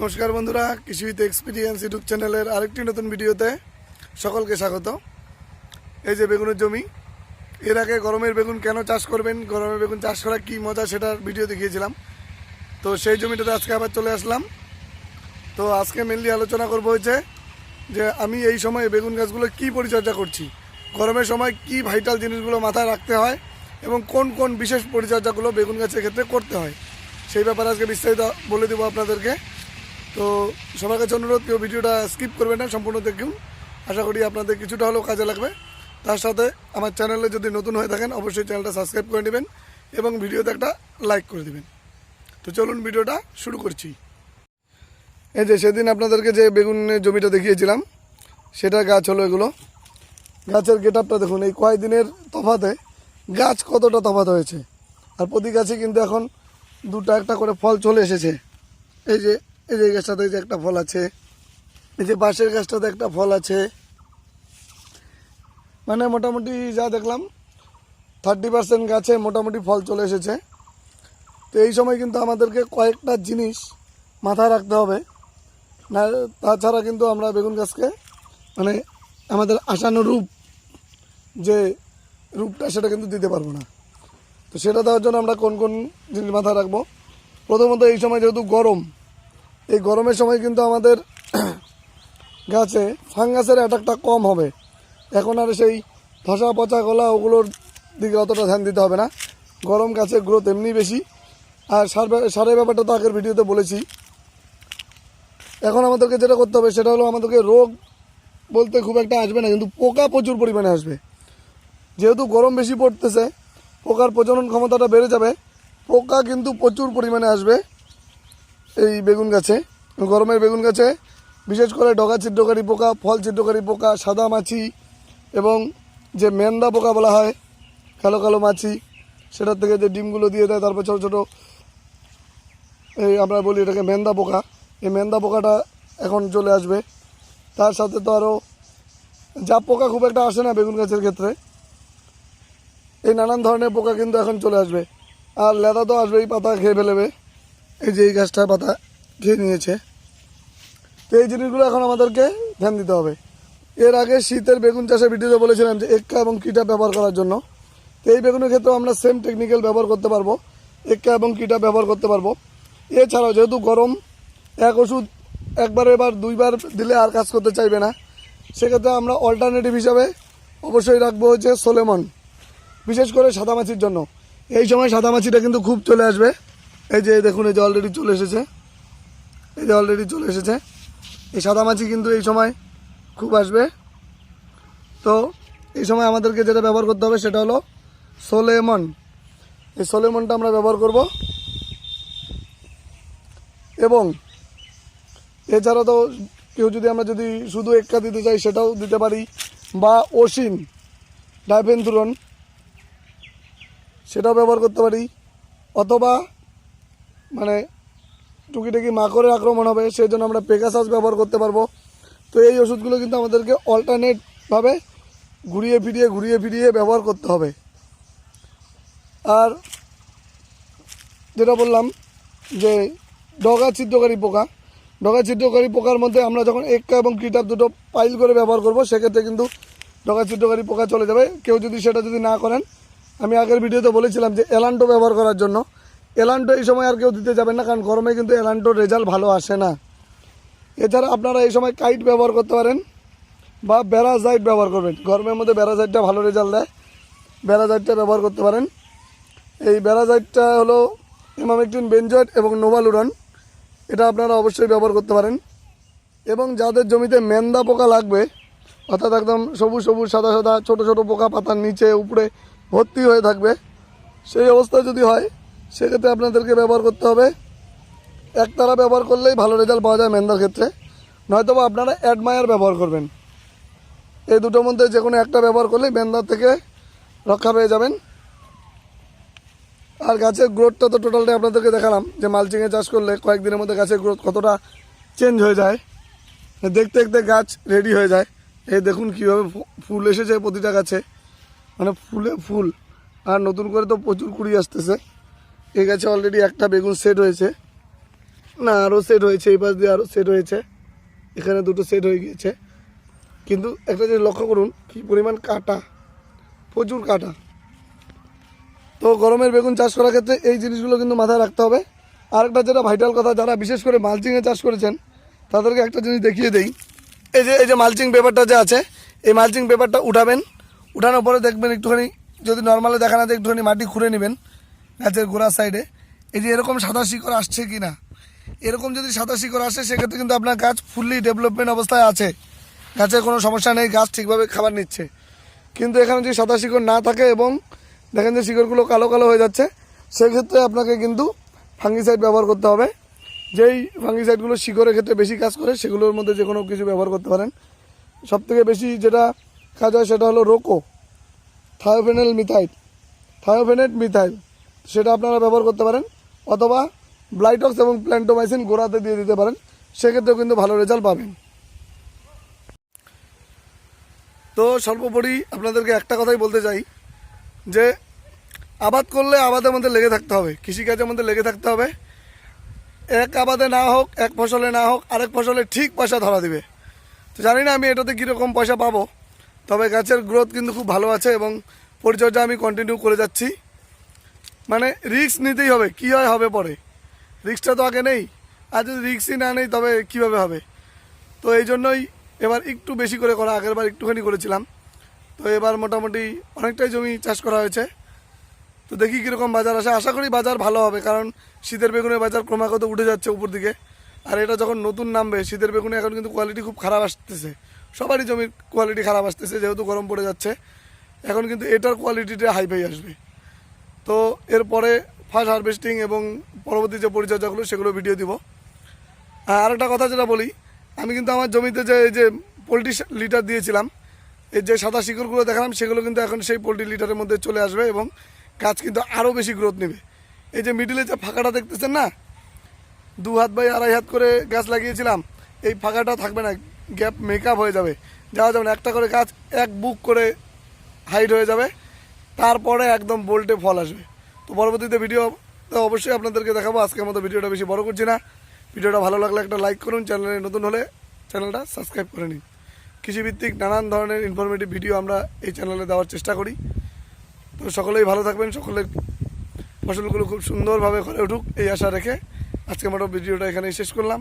নমস্কার বন্ধুরা কৃষিতে এক্সপিরিয়েন্স ইউটিউব চ্যানেলের আরেকটি নতুন ভিডিওতে সকলকে স্বাগত। এই যে বেগুনের জমি, এর আগে গরমের বেগুন কেন চাষ করবেন, গরমের বেগুন চাষ করা কী মজা সেটার ভিডিও দেখিয়েছিলাম। তো সেই জমিটাতে আজকে আবার চলে আসলাম। তো আজকে মেনলি আলোচনা করব হচ্ছে যে আমি এই সময় বেগুন গাছগুলো কি পরিচর্যা করছি, গরমের সময় কি ভাইটাল জিনিসগুলো মাথায় রাখতে হয়, এবং কোন কোন বিশেষ পরিচর্যাগুলো বেগুন গাছের ক্ষেত্রে করতে হয়। সেই ব্যাপারে আজকে বিস্তারিত বলে দেবো আপনাদেরকে। তো সবার কাছে অনুরোধ কেউ ভিডিওটা স্কিপ করবেন না, সম্পূর্ণ দেখুন। আশা করি আপনাদের কিছুটা হলেও কাজে লাগবে। তার সাথে আমার চ্যানেলে যদি নতুন হয়ে থাকেন, অবশ্যই চ্যানেলটা সাবস্ক্রাইব করে নেবেন এবং ভিডিওতে একটা লাইক করে দেবেন। তো চলুন ভিডিওটা শুরু করছি। এই যে সেদিন আপনাদেরকে যে বেগুনের জমিটা দেখিয়েছিলাম সেটা গাছ হলো এগুলো। গাছের গেট আপটা দেখুন, এই কয়েকদিনের তফাতে গাছ কতটা তফাত হয়েছে। আর প্রতি গাছে কিন্তু এখন দুটো একটা করে ফল চলে এসেছে। এই যে এই যে গাছটাতে যে একটা ফল আছে, এই যে বাঁশের গাছটাতে একটা ফল আছে। মানে মোটামুটি যা দেখলাম থার্টি পার্সেন্ট গাছে মোটামুটি ফল চলে এসেছে। তো এই সময় কিন্তু আমাদেরকে কয়েকটা জিনিস মাথায় রাখতে হবে। না, তাছাড়া কিন্তু আমরা বেগুন গাছকে মানে আমাদের আশানুরূপ যে রূপটা সেটা কিন্তু দিতে পারব না। তো সেটা দেওয়ার জন্য আমরা কোন কোন জিনিস মাথায় রাখব? প্রথমত এই সময় যেহেতু গরম এই গরমের সময় কিন্তু আমাদের গাছে ফাঙ্গাসের অ্যাটাকটা কম হবে। এখন আর সেই ধসা, পচা গলা ওগুলোর দিকে অতটা ধ্যান দিতে হবে না। গরম গাছের গ্রোথ এমনি বেশি। আর সার সারের ব্যাপারটা তো আগের ভিডিওতে বলেছি। এখন আমাদেরকে যেটা করতে হবে সেটা হলো আমাদেরকে রোগ বলতে খুব একটা আসবে না, কিন্তু পোকা প্রচুর পরিমাণে আসবে। যেহেতু গরম বেশি পড়তেছে, পোকার প্রজনন ক্ষমতাটা বেড়ে যাবে, পোকা কিন্তু প্রচুর পরিমাণে আসবে। এই বেগুন গাছে, গরমের বেগুন গাছে, বিশেষ করে ডগা ছিদ্রকারী পোকা, ফল ছিদ্রকারী পোকা, সাদা মাছি এবং যে মেন্দা পোকা বলা হয়, কালো কালো মাছি, সেটার থেকে যে ডিমগুলো দিয়ে দেয়, তারপর ছোটো ছোটো এই আমরা বলি এটাকে মেন্দা পোকা। এই মেন্দা পোকাটা এখন চলে আসবে। তার সাথে তো আরও জাপ পোকা খুব একটা আসে না বেগুন গাছের ক্ষেত্রে। এই নানান ধরনের পোকা কিন্তু এখন চলে আসবে। আর লেদা তো আসবেই, পাতা খেয়ে ফেলেবে। এই যে এই গাছটার পাতা খেয়ে নিয়েছে। তো এই জিনিসগুলো এখন আমাদেরকে ধ্যান দিতে হবে। এর আগে শীতের বেগুন চাষের ভিডিওতে বলেছিলাম যে এক্কা এবং কিটা ব্যবহার করার জন্য। তো এই বেগুনের ক্ষেত্রেও আমরা সেম টেকনিক্যাল ব্যবহার করতে পারব। এক্কা এবং কিটা ব্যবহার করতে পারব। এছাড়াও যেহেতু গরম, এক ওষুধ একবার এবার দুইবার দিলে আর কাজ করতে চাইবে না। সেক্ষেত্রে আমরা অল্টারনেটিভ হিসাবে অবশ্যই রাখব হচ্ছে সোলেমন বিশেষ করে সাদামাছির জন্য। এই সময় সাদামাছিটা কিন্তু খুব চলে আসবে। এই যে দেখুন, এই যে অলরেডি চলে এসেছে। এই যে অলরেডি চলে এসেছে। এই সাদামাছি কিন্তু এই সময় খুব আসবে। তো এই সময় আমাদেরকে যেটা ব্যবহার করতে হবে সেটা হলো সোলেমন। এই সোলেমনটা আমরা ব্যবহার করব। এবং এছাড়া তো কেউ যদি আমরা যদি শুধু এক্কা দিতে চাই, সেটাও দিতে পারি। বা ওসিন ডাইফেন্থুরন সেটাও ব্যবহার করতে পারি। অথবা মানে টুকিটাকি মাকড়ের আক্রমণ হবে, সেই জন্য আমরা পেগাসাস ব্যবহার করতে পারব। তো এই ওষুধগুলো কিন্তু আমাদেরকে অল্টারনেটভাবে ঘুরিয়ে ফিরিয়ে ঘুরিয়ে ফিরিয়ে ব্যবহার করতে হবে। আর যেটা বললাম যে ডগা ছিদ্রকারী পোকা, ডগা ছিদ্রকারী পোকার মধ্যে আমরা যখন এক্কা এবং কিটাপ দুটো পাইল করে ব্যবহার করব, সেক্ষেত্রে কিন্তু ডগা ছিদ্রকারী পোকা চলে যাবে। কেউ যদি সেটা যদি না করেন, আমি আগের ভিডিওতে বলেছিলাম যে এলান্টো ব্যবহার করার জন্য। এলান্টো এই সময় আর কেউ দিতে যাবেন না, কারণ গরমে কিন্তু এলান্টোর রেজাল্ট ভালো আসে না। এছাড়া আপনারা এই সময় কাইট ব্যবহার করতে পারেন বা ব্যারাজাইট ব্যবহার করবেন। গরমের মধ্যে ব্যারাজাইটটা ভালো রেজাল্ট দেয়। ব্যারাজাইটটা ব্যবহার করতে পারেন। এই ব্যারাজাইটটা হলো এমামেকটিন বেঞ্জয়েট এবং নোভালুরন এটা আপনারা অবশ্যই ব্যবহার করতে পারেন। এবং যাদের জমিতে মেন্দা পোকা লাগবে, অর্থাৎ একদম সবুজ সবুজ সাদা সাদা ছোট ছোট পোকা পাতার নিচে, উপরে ভর্তি হয়ে থাকবে, সেই অবস্থা যদি হয় সেক্ষেত্রে আপনাদেরকে ব্যবহার করতে হবে। একতারা ব্যবহার করলেই ভালো রেজাল্ট পাওয়া যায় মেন্দার ক্ষেত্রে। নয়তো আপনারা অ্যাডমায়ার ব্যবহার করবেন। এই দুটোর মধ্যে যে কোনো একটা ব্যবহার করলেই মেন্দার থেকে রক্ষা পেয়ে যাবেন। আর গাছের গ্রোথটা তো টোটালটাই আপনাদেরকে দেখালাম, যে মালচিংয়ে চাষ করলে কয়েকদিনের মধ্যে গাছের গ্রোথ কতটা চেঞ্জ হয়ে যায়। দেখতে দেখতে গাছ রেডি হয়ে যায়। এই দেখুন কীভাবে ফুল এসেছে প্রতিটা গাছে। মানে ফুলে ফুল। আর নতুন করে তো প্রচুর কুড়ি আসতেছে। এই গাছে অলরেডি একটা বেগুন সেট হয়েছে। না আরও সেট হয়েছে, এই পাশ দিয়ে আরও সেট হয়েছে। এখানে দুটো সেট হয়ে গিয়েছে। কিন্তু একটা জিনিস লক্ষ্য করুন, কি পরিমাণ কাটা। প্রচুর কাটা। তো গরমের বেগুন চাষ করার ক্ষেত্রে এই জিনিসগুলো কিন্তু মাথায় রাখতে হবে। আরেকটা যেটা ভাইটাল কথা, যারা বিশেষ করে মালচিংয়ে চাষ করেছেন, তাদেরকে একটা জিনিস দেখিয়ে দেই। এই যে এই যে মালচিং পেপারটা যে আছে, এই মালচিং পেপারটা উঠাবেন। উঠানোর পরে দেখবেন একটুখানি, যদি নর্মালে দেখা না যায়, একটুখানি মাটি খুঁড়ে নেবেন। গাছের গোড়ার সাইডে এই যে এরকম সাদা শিকড় আসছে কি না এরকম যদি সাদা শিকড় আসে, সেক্ষেত্রে কিন্তু আপনার গাছ ফুললি ডেভেলপমেন্ট অবস্থায় আছে। গাছের কোনো সমস্যা নেই, গাছ ঠিকভাবে খাবার নিচ্ছে। কিন্তু এখানে যদি সাদা শিকড় না থাকে এবং দেখেন যে শিকড়গুলো কালো কালো হয়ে যাচ্ছে, সেক্ষেত্রে আপনাকে কিন্তু ফাঙ্গিসাইড ব্যবহার করতে হবে। যেই ফাঙ্গিসাইডগুলো শিকড়ের ক্ষেত্রে বেশি কাজ করে, সেগুলোর মধ্যে যে কোনো কিছু ব্যবহার করতে পারেন। সব থেকে বেশি যেটা কাজ হয়, সেটা হলো রোকো থায়োফেনেল মিথাইল থায়োফেনেট মিথাইল সেটা আপনারা ব্যবহার করতে পারেন, অথবা ব্লাইটক্স এবং প্ল্যান্টোমাইসিন গোড়াতে দিয়ে দিতে পারেন, সেক্ষেত্রেও কিন্তু ভালো রেজাল্ট পাবেন। তো সর্বোপরি আপনাদেরকে একটা কথাই বলতে চাই, যে আবাদ করলে আবাদের মধ্যে লেগে থাকতে হবে, কৃষিকাজের মধ্যে লেগে থাকতে হবে। এক আবাদে না হোক, এক ফসলে না হোক, আরেক ফসলে ঠিক পয়সা ধরা দিবে। তো জানি না আমি এটাতে কীরকম পয়সা পাবো, তবে গাছের গ্রোথ কিন্তু খুব ভালো আছে এবং পরিচর্যা আমি কন্টিনিউ করে যাচ্ছি। মানে রিস্ক নিতেই হবে, কী হয় হবে পরে। রিক্সটা তো আগে নেই। আর যদি রিক্সই না নেই, তবে কীভাবে হবে? তো এই জন্যই এবার একটু বেশি করে করা, আগের বার একটুখানি করেছিলাম। তো এবার মোটামুটি অনেকটাই জমি চাষ করা হয়েছে। তো দেখি কীরকম বাজার আসে। আশা করি বাজার ভালো হবে, কারণ শীতের বেগুনের বাজার ক্রমাগত উঠে যাচ্ছে উপর দিকে। আর এটা যখন নতুন নামবে, শীতের বেগুনে এখন কিন্তু কোয়ালিটি খুব খারাপ আসতেছে। সবারই জমির কোয়ালিটি খারাপ আসতেছে, যেহেতু গরম পড়ে যাচ্ছে। এখন কিন্তু এটার কোয়ালিটিটা হাই ফাই আসবে। তো এরপরে ফার্স্ট হারভেস্টিং এবং পরবর্তী যে পরিচর্যাগুলো, সেগুলো ভিডিও দিব। আর একটা কথা যেটা বলি, আমি কিন্তু আমার জমিতে যে এই যে পোলট্রি লিটার দিয়েছিলাম, এই যে সাদা শিকড়গুলো দেখালাম, সেগুলো কিন্তু এখন সেই পোলট্রি লিটারের মধ্যে চলে আসবে এবং গাছ কিন্তু আরও বেশি গ্রোথ নেবে। এই যে মিডিলে যে ফাঁকাটা দেখতেছেন না, দু হাত বাই আড়াই হাত করে গাছ লাগিয়েছিলাম, এই ফাঁকাটা থাকবে না গ্যাপ মেকআপ হয়ে যাবে। যাওয়া যাবে না, একটা করে গাছ এক বুক করে হাইট হয়ে যাবে। তারপরে একদম বোল্টে ফল আসবে। তো পরবর্তীতে ভিডিও তো অবশ্যই আপনাদেরকে দেখাবো, আজকের মতো ভিডিওটা বেশি বড় করছি না। ভিডিওটা ভালো লাগলে একটা লাইক করুন চ্যানেলে নতুন হলে চ্যানেলটা সাবস্ক্রাইব করে নিন। কৃষিভিত্তিক নানান ধরনের ইনফরমেটিভ ভিডিও আমরা এই চ্যানেলে দেওয়ার চেষ্টা করি। তো সকলেই ভালো থাকবেন, সকলের ফসলগুলো খুব সুন্দরভাবে করে উঠুক, এই আশা রেখে আজকে আমরা ভিডিওটা এখানেই শেষ করলাম।